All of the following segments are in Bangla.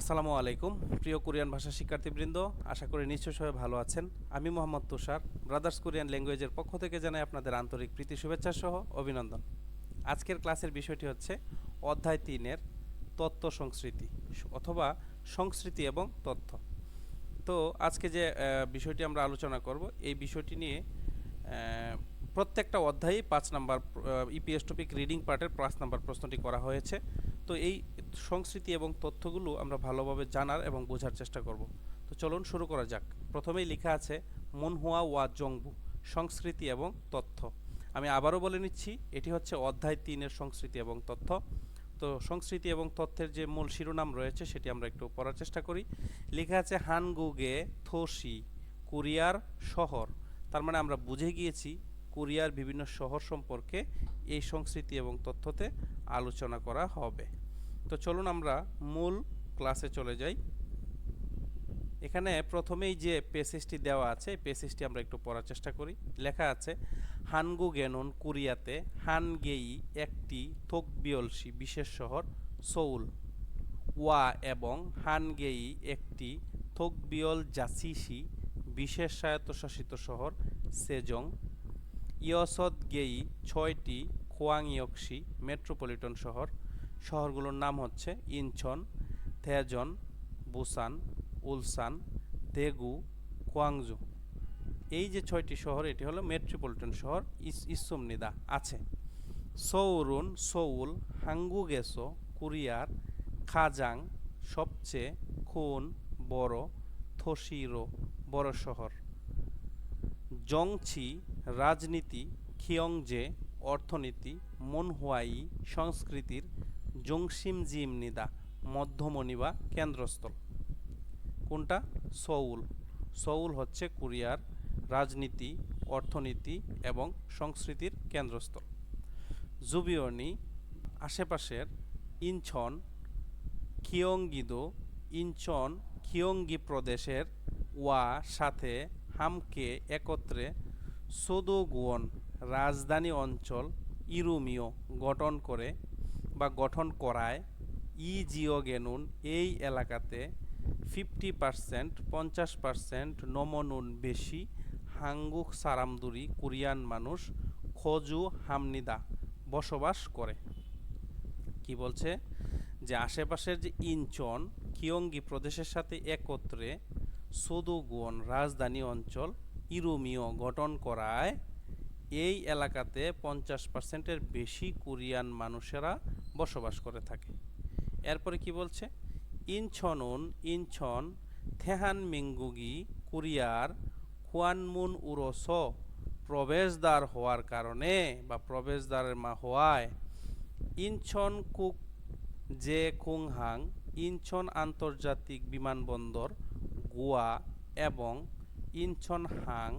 আসসালামু আলাইকুম, প্রিয় কোরিয়ান ভাষা শিক্ষার্থীবৃন্দ, আশা করি নিশ্চয় সবাই ভালো আছেন। আমি মোহাম্মদ তুষার ব্রাদার্স কোরিয়ান ল্যাঙ্গুয়েজের পক্ষ থেকে জানাই আপনাদের আন্তরিক প্রীতি, শুভেচ্ছা সহ অভিনন্দন। আজকের ক্লাসের বিষয়টি হচ্ছে অধ্যায় তিনের তত্ত্ব সংস্কৃতি অথবা সংস্কৃতি এবং তথ্য। তো আজকে যে বিষয়টি আমরা আলোচনা করব, এই বিষয়টি নিয়ে প্রত্যেকটা অধ্যায়েই পাঁচ নাম্বার ইপিএস টপিক রিডিং পার্টের পাঁচ নাম্বার প্রশ্নটি করা হয়েছে। তো এই সংস্কৃতি এবং তথ্যগুলো আমরা ভালোভাবে জানার এবং বোঝার চেষ্টা করব। তো চলুন শুরু করা যাক। প্রথমেই লেখা আছে, মনহুয়া ওয়া জংবু, সংস্কৃতি এবং তথ্য। আমি আবারও বলে নিচ্ছি, এটি হচ্ছে অধ্যায় তিনের সংস্কৃতি এবং তথ্য। তো সংস্কৃতি এবং তথ্যের যে মূল শিরোনাম রয়েছে, সেটি আমরা একটু পড়ার চেষ্টা করি। লেখা আছে, হানগুগে থোসি, কোরিয়ার শহর। তার মানে আমরা বুঝে গিয়েছি, কোরিয়ার বিভিন্ন শহর সম্পর্কে এই সংস্কৃতি এবং তথ্যতে আলোচনা করা হবে। তো চলুন আমরা মূল ক্লাসে চলে যাই। এখানে প্রথমেই যে পেসেজটি দেওয়া আছে, এই পেসেজটি আমরা একটু পড়ার চেষ্টা করি। লেখা আছে, হানগু গেনুন, কোরিয়াতে। হানগেই একটি থোকবিয়লসি, বিশেষ শহর সৌল। ওয়া এবং হানগেই একটি থোকবিয়ল জাসিসি, বিশেষ স্বায়ত্তশাসিত শহর সেজং। ইয়সদ গেই ছয়টি খোয়াংইয়কসি, মেট্রোপলিটন শহর শহরগুলোর নাম হচ্ছে Incheon, Daejeon, Busan, Ulsan Daegu Gwangju. এই যে ছয়টি শহর, এটি হলো মেট্রোপলিটন শহর, ইস, ইসুমনিদা আছে। সৌরুন, সৌল, হাঙ্গুগেসো, কুরিয়ার, খাজাং, সবচেয়ে খুন, বড়, থসিরো, বড় শহর। জংছি, রাজনীতি, খিয়ংজে, অর্থনীতি, মনহুয়াই সংস্কৃতির জংসিম জিমনিদা মধ্যমণি বা কেন্দ্রস্থল। কোনটা? সৌল সৌল হচ্ছে কোরিয়ার রাজনীতি, অর্থনীতি এবং সংস্কৃতির কেন্দ্রস্থল। জুবিয়নি আশেপাশের ইনছন খিয়ঙ্গিদো ইনচন খিয়ঙ্গি প্রদেশের ওয়া সাথে হামকে একত্রে সোদোগুয়ন রাজধানী অঞ্চল ইরুমিও গঠন করে বা গঠন করায় ই জিওগেনুন এই এলাকাতে ফিফটি পার্সেন্ট, পঞ্চাশ পার্সেন্ট নমনুন বেশি হাঙ্গুক সারামদুরি কোরিয়ান মানুষ খজু হামনিদা বসবাস করে। কি বলছে? যে আশেপাশের যে ইনচন, কিয়ঙ্গি প্রদেশের সাথে একত্রে সোদুগুয়ন রাজধানী অঞ্চল ইরুমিও গঠন করায়, এই এলাকাতে পঞ্চাশ পার্সেন্টের বেশি কোরিয়ান মানুষেরা বসবাস করে থাকে। এরপরে কি বলছে? ইনছনুন, ইনছন, থেহান মিঙ্গুগি, কোরিয়ার, খুয়ানমুন উরোস প্রবেশদ্বার হওয়ার কারণে বা প্রবেশদ্বারের মা হওয়ায় ইনছন কুক জে কুংহাং, ইনছন আন্তর্জাতিক বিমানবন্দর গোয়া এবং ইনছন হাং,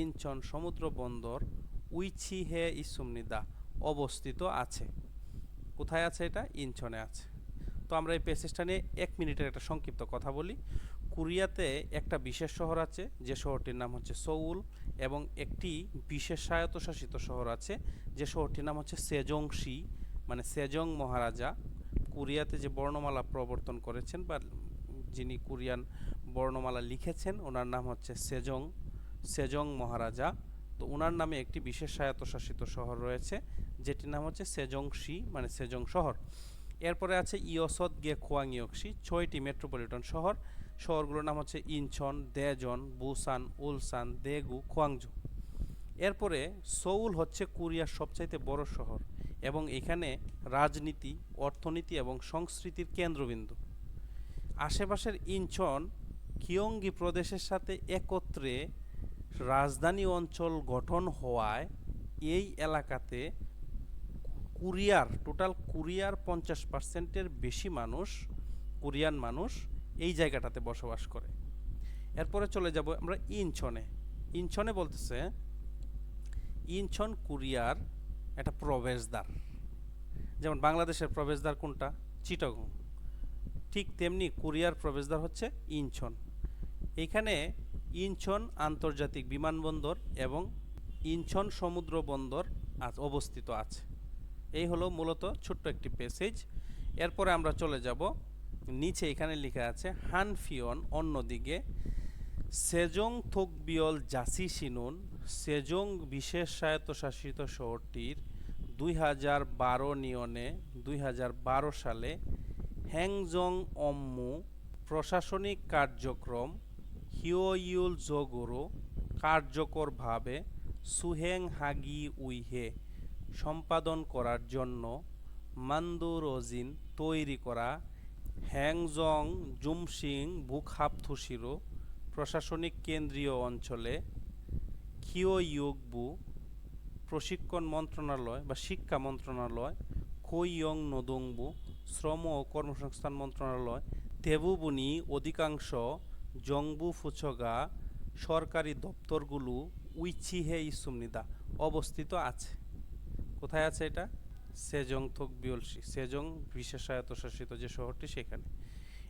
ইনছন সমুদ্র বন্দর উইছিহে ইসুমনিদা অবস্থিত আছে। কোথায় আছে এটা? ইনছনে আছে। তো আমরা এই প্যাসেজটা নিয়ে এক মিনিটের একটা সংক্ষিপ্ত কথা বলি। কোরিয়াতে একটা বিশেষ শহর আছে, যে শহরটির নাম হচ্ছে সৌল, এবং একটি বিশেষ স্বায়ত্তশাসিত শহর আছে, যে শহরটির নাম হচ্ছে সেজং সেজংশি মানে সেজং মহারাজা। কোরিয়াতে যে বর্ণমালা প্রবর্তন করেছেন বা যিনি কোরিয়ান বর্ণমালা লিখেছেন, ওনার নাম হচ্ছে সেজং সেজং মহারাজা। তো ওনার নামে একটি বিশেষ স্বায়ত্তশাসিত শহর রয়েছে, যেটির নাম হচ্ছে সেজংশি মানে সেজং শহর। এরপরে আছে ইয়সদ গে খোয়াং খোয়াংইয়কসি, ছয়টি মেট্রোপলিটন শহর। শহরগুলোর নাম হচ্ছে Incheon, Daejeon, Busan, Ulsan, Daegu Gwangju এরপরে সৌল হচ্ছে কোরিয়ার সবচাইতে বড় শহর এবং এখানে রাজনীতি, অর্থনীতি এবং সংস্কৃতির কেন্দ্রবিন্দু। আশেপাশের ইনছন কিয়ঙ্গি প্রদেশের সাথে একত্রে রাজধানী অঞ্চল গঠন হওয়ায় এই এলাকাতে কোরিয়ার, টোটাল কুরিয়ার পঞ্চাশ পার্সেন্টের বেশি মানুষ, কোরিয়ান মানুষ এই জায়গাটাতে বসবাস করে। এরপরে চলে যাব আমরা ইনছনে। ইনছনে বলতেছে, ইনছন কুরিয়ার একটা প্রবেশদ্বার। যেমন বাংলাদেশের প্রবেশদ্বার কোনটা? চিটাগং। ঠিক তেমনি কুরিয়ার প্রবেশদ্বার হচ্ছে ইনছন। এখানে ইনছন আন্তর্জাতিক বিমানবন্দর এবং ইনছন সমুদ্র বন্দর আজ অবস্থিত আছে। এই হলো মূলত ছোট্ট একটি প্যাসেজ। এরপরে আমরা চলে যাব। নিচে এখানে লেখা আছে, হানফিয়ন অন্যদিকে, সেজং থোকবিয়ল জাসি সিনুন, সেজং বিশেষ স্বায়ত্তশাসিত শহরটির দুই হাজার বারো নিয়নে দুই হাজার বারো সালে হ্যাংজং অম্মু প্রশাসনিক কার্যক্রম হিওইউল জোগোরো কার্যকরভাবে সুহেং হাগি উইহে সম্পাদন করার জন্য মান্দুরোজিন তৈরি করা হ্যাংজং জুমসিং বুকহাপথুসিরো প্রশাসনিক কেন্দ্রীয় অঞ্চলে খিওইউকবু প্রশিক্ষণ মন্ত্রণালয় বা শিক্ষা মন্ত্রণালয় খৈয়ং নদংবু শ্রম ও কর্মসংস্থান মন্ত্রণালয়, দেবুবুনি অধিকাংশ জংবু ফুচগা সরকারি দপ্তরগুলো উইচিহে ইসুমনিদা অবস্থিত আছে। কোথায় আছে এটা? সেজং থোক বিয়লসি, সেজং বিশেষ স্বায়ত্তশাসিত যে শহরটি সেখানে।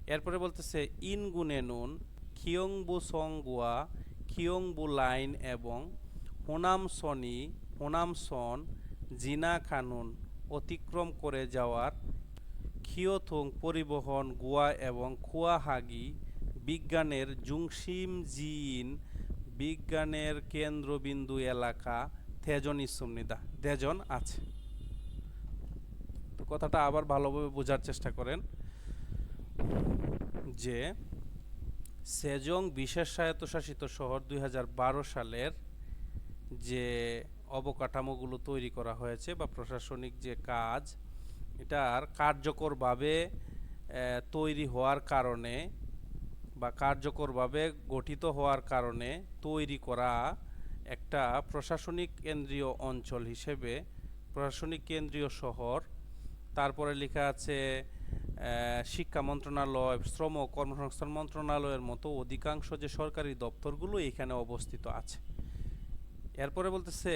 এরপরে বলতেছে, ইনগুনে নুন, খিয়ংবু সংগুয়া খিয়ংবু লাইন এবং হোনাম হোনামসনি, হোনামসন জিনা খানুন অতিক্রম করে যাওয়ার খিওথং পরিবহন গোয়া এবং খুয়াহাগি বিজ্ঞানের জুংসিম জিন, বিজ্ঞানের কেন্দ্রবিন্দু এলাকা তেজন ইসুমনিদা দেজন আছে। তো কথাটা আবার ভালোভাবে বোঝার চেষ্টা করেন যে, সেজং বিশেষ স্বায়ত্তশাসিত শহর দুই হাজার বারো সালের যে অবকাঠামোগুলো তৈরি করা হয়েছে বা প্রশাসনিক যে কাজ, এটার কার্যকরভাবে তৈরি হওয়ার কারণে বা কার্যকরভাবে গঠিত হওয়ার কারণে তৈরি করা একটা প্রশাসনিক কেন্দ্রীয় অঞ্চল হিসেবে, প্রশাসনিক কেন্দ্রীয় শহর। তারপরে লেখা আছে শিক্ষা মন্ত্রণালয়, শ্রম ও কর্মসংস্থান মন্ত্রণালয়ের মতো অধিকাংশ যে সরকারি দপ্তরগুলো এখানে অবস্থিত আছে। এরপরে বলতেছে,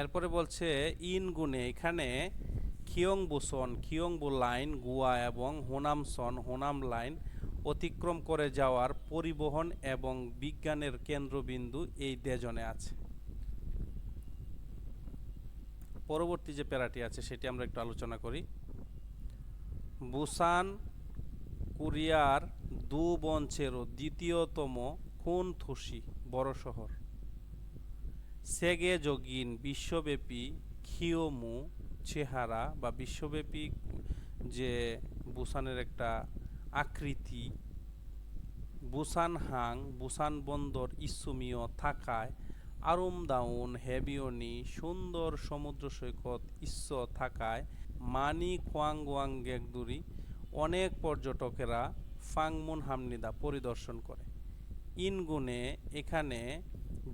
এরপরে বলছে, ইনগুনে এখানে খিয়ংবুসন, খিয়ংবু লাইন, গুয়া এবং হোনামসন, হোনাম লাইন অতিক্রম করে যাওয়ার পরিবহন এবং বিজ্ঞানের কেন্দ্রবিন্দু এই দেজনে আছে। পরবর্তী যে প্যারাটি আছে সেটি আমরা একটু আলোচনা করি। বুসান কুরিয়ার দু বঞ্চেরও দ্বিতীয়তম খুন থুসি বড় শহর। সেগে যোগিন বিশ্বব্যাপী খিওমু চেহারা বা বিশ্বব্যাপী যে বুসানের একটা আকৃতি, বুসান হাং, বুসান বন্দর ইসুমিও থাকায় আরমদাউন, হেবিয়নি, সুন্দর সমুদ্র সৈকত ইস্য থাকায় মানি খোয়াংওয়াং গেকদুরি অনেক পর্যটকেরা ফাংমুন হামনিদা পরিদর্শন করে। ইনগুনে এখানে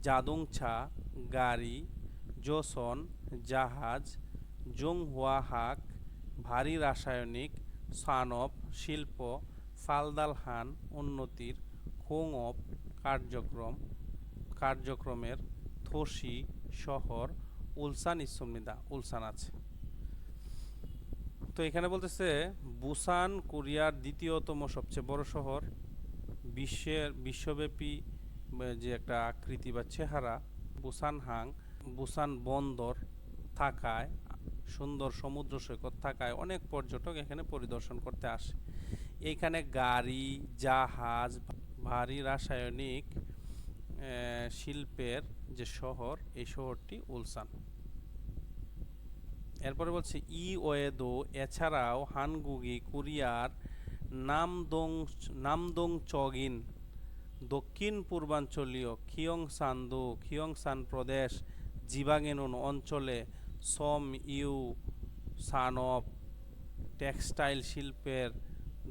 জাদুংছা, গাড়ি, জোসন, জাহাজ, জংহুয়াহাক, ভারী রাসায়নিক সানব, শিল্প ফালদালহান উন্নতির খোংপ কার্যক্রম, কার্যক্রমের থোসি শহর, উলসান ইসুমনিদা, উলসান আছে। তো এখানে বলতেছে, বুসান কোরিয়ার দ্বিতীয়তম সবচেয়ে বড় শহর, বিশ্বের, বিশ্বব্যাপী যে একটা আকৃতি বা চেহারা বুসান হাং বুসান বন্দর থাকায় সুন্দর সমুদ্র সৈকত থাকায় অনেক পর্যটক এখানে পরিদর্শন করতে আসে। এইখানে গাড়ি, জাহাজ, ভারী রাসায়নিক শিল্পের যে শহর, এই শহরটি উলসান। এরপরে বলছে ই ওয়েদো এছাড়াও হানগুগি, কোরিয়ার, নামদং নামদং চগিন দক্ষিণ পূর্বাঞ্চলীয় খিয়ংসান্দু, খিয়ংসান প্রদেশ, জিবাগেনুন অঞ্চলে সম ইউ সান অফ টেক্সটাইল শিল্পের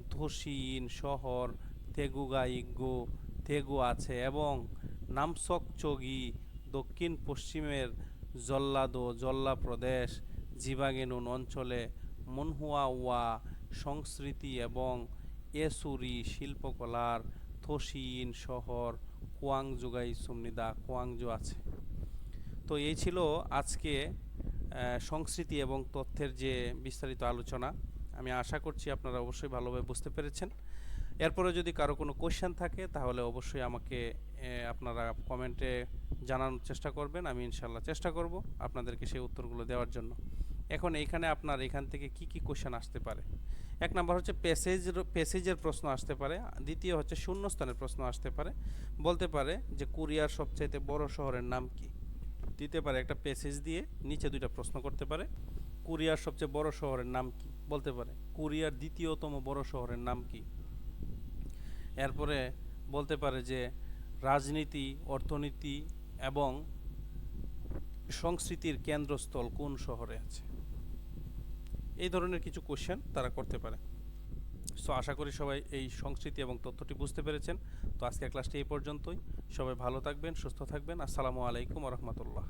ধসিন শহর তেগুগাইগো তেগু আছে এবং নামসক চগি দক্ষিণ পশ্চিমের জল্লাদো, জল্লা প্রদেশ, জিবাগেনুন অঞ্চলে মনহুয়াওয়া সংস্কৃতি এবং এসুরি শিল্পকলার থসিন শহর কোয়াংজুগাই সুমনিদা কোয়াংজু আছে। তো এই ছিল আজকে সংস্কৃতি এবং তথ্যের যে বিস্তারিত আলোচনা, আমি আশা করছি আপনারা অবশ্যই ভালোভাবে বুঝতে পেরেছেন। এরপরে যদি কারও কোনো কোয়েশ্চেন থাকে, তাহলে অবশ্যই আমাকে আপনারা কমেন্টে জানানোর চেষ্টা করবেন, আমি ইনশাল্লাহ চেষ্টা করব আপনাদেরকে সেই উত্তরগুলো দেওয়ার জন্য। এখন এখানে আপনার এখান থেকে কি কি কোশ্চেন আসতে পারে? এক নাম্বার হচ্ছে প্যাসেজ প্যাসেজের প্রশ্ন আসতে পারে। দ্বিতীয় হচ্ছে শূন্যস্থানের প্রশ্ন আসতে পারে। বলতে পারে যে কোরিয়ার সবচাইতে বড় শহরের নাম কি? দিতে পারে একটা প্যাসেজ দিয়ে নিচে দুইটা প্রশ্ন করতে পারে। কোরিয়ার সবচেয়ে বড় শহরের নাম কি? বলতে পারে, কোরিয়ার দ্বিতীয়তম বড় শহরের নাম কি? এরপরে বলতে পারে যে রাজনীতি, অর্থনীতি এবং সংস্কৃতির কেন্দ্রস্থল কোন শহরে আছে? এই ধরনের কিছু কোশ্চেন তারা করতে পারে। সো আশা করি সবাই এই সংস্কৃতি এবং তথ্যটি বুঝতে পেরেছেন। তো আজকের ক্লাসটি এই পর্যন্তই। সবাই ভালো থাকবেন, সুস্থ থাকবেন। আসসালামু আলাইকুম রহমতুল্লাহ।